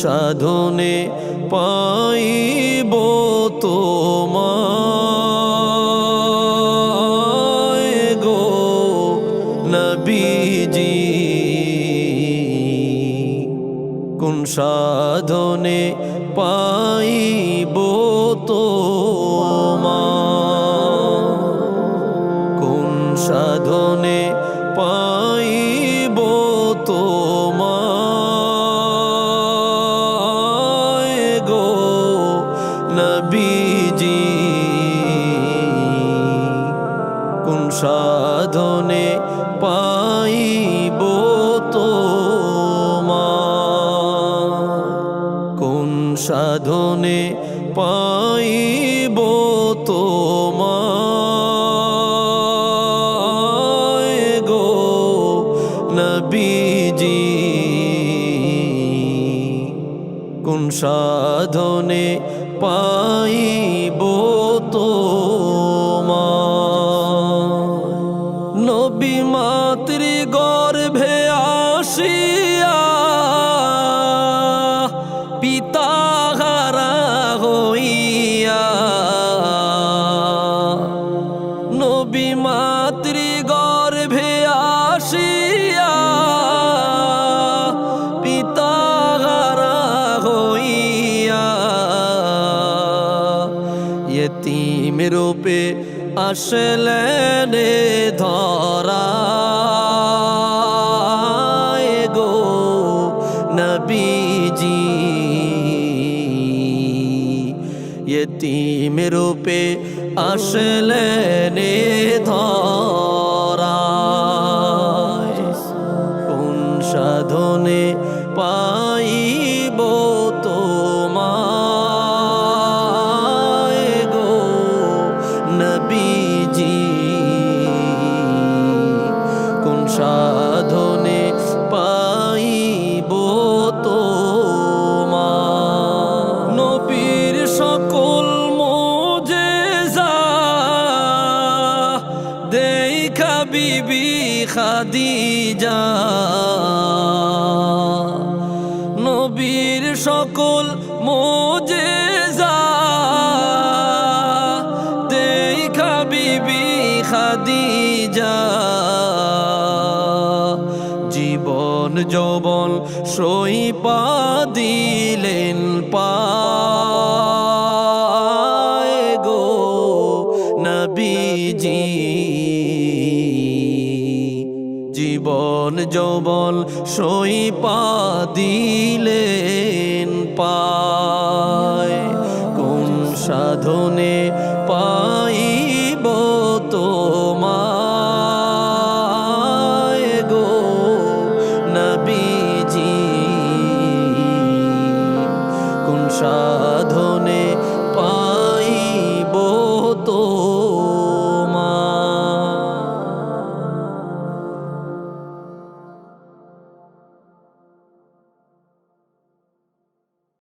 সাধনে পাইব তোমায় নবীজি কোন সাধনে পাইব মা কোন সাধনে পাইব কোন সাধনে পাইব তোমায় কোন সাধনে পাইব তোমায় গো নবীজি? কোন সাধনে পাইব তোমায় নবী মাতৃ গর্ভে আসিয়া পিতা হইয়া ইয়তিম রূপে আসলেন ধরা। গো নবীজি। ইয়তিম রূপে আসলেন ধরা কোন সাধনে পাইব খাদিজা নবীর সকল মোজেজা দেখা বিবি খাদিজা। জীবন যৌবন সইপা দিলেন পায় জীবন যৌবন সই পা দিলেন পায়। কোন সাধনে পাইব তোমায় গো নবীজি? কোন সাধন